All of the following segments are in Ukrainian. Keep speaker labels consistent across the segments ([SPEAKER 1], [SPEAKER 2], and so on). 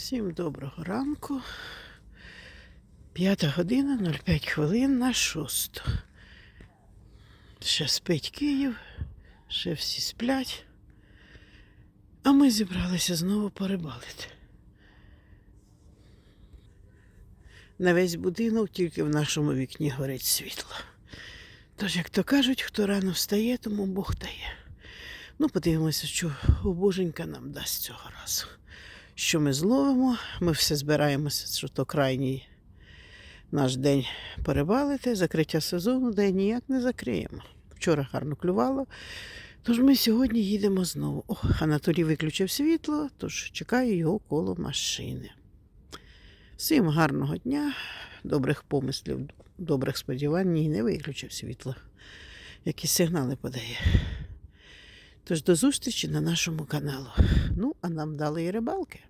[SPEAKER 1] Всім доброго ранку. П'ята година 05 хвилин на шосту. Ще спить Київ, ще всі сплять. А ми зібралися знову порибалити. На весь будинок тільки в нашому вікні горить світло. Тож, як то кажуть, хто рано встає, тому Бог дає. Ну, подивимося, що о, боженька нам дасть цього разу. Що ми зловимо, ми все збираємося, що то крайній наш день перебалити, закриття сезону, де ніяк не закриємо. Вчора гарно клювало. Тож ми сьогодні їдемо знову. О, Анатолій виключив світло, тож чекаю його коло машини. Всім гарного дня, добрих помислів, добрих сподівань. Ні, не виключив світло. Якісь сигнали подає. Тож до зустрічі на нашому каналу. Ну, а нам дали і рибалки.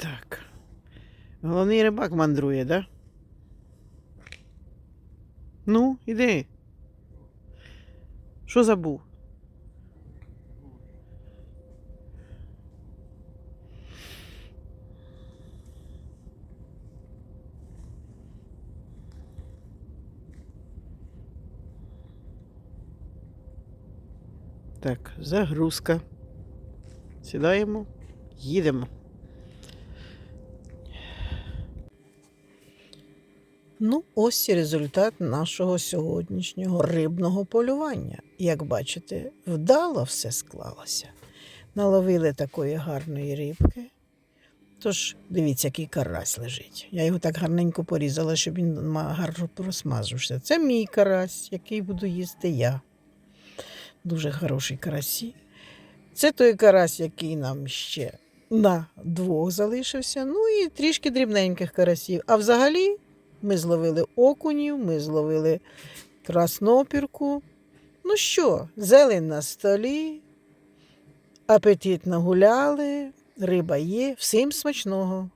[SPEAKER 1] Так. Головний рибак мандрує, да? Ну, іди. Що забув? Так, загрузка. Сідаємо, їдемо. Ну, ось і результат нашого сьогоднішнього рибного полювання. Як бачите, вдало все склалося. Наловили такої гарної рибки. Тож, дивіться, який карась лежить. Я його так гарненько порізала, щоб він гарно просмажився. Це мій карась, який буду їсти я. Дуже хороший карасі. Це той карась, який нам ще на двох залишився. Ну і трішки дрібненьких карасів. А взагалі ми зловили окунів, ми зловили краснопірку. Ну що, зелень на столі, апетит нагуляли, риба є, всім смачного.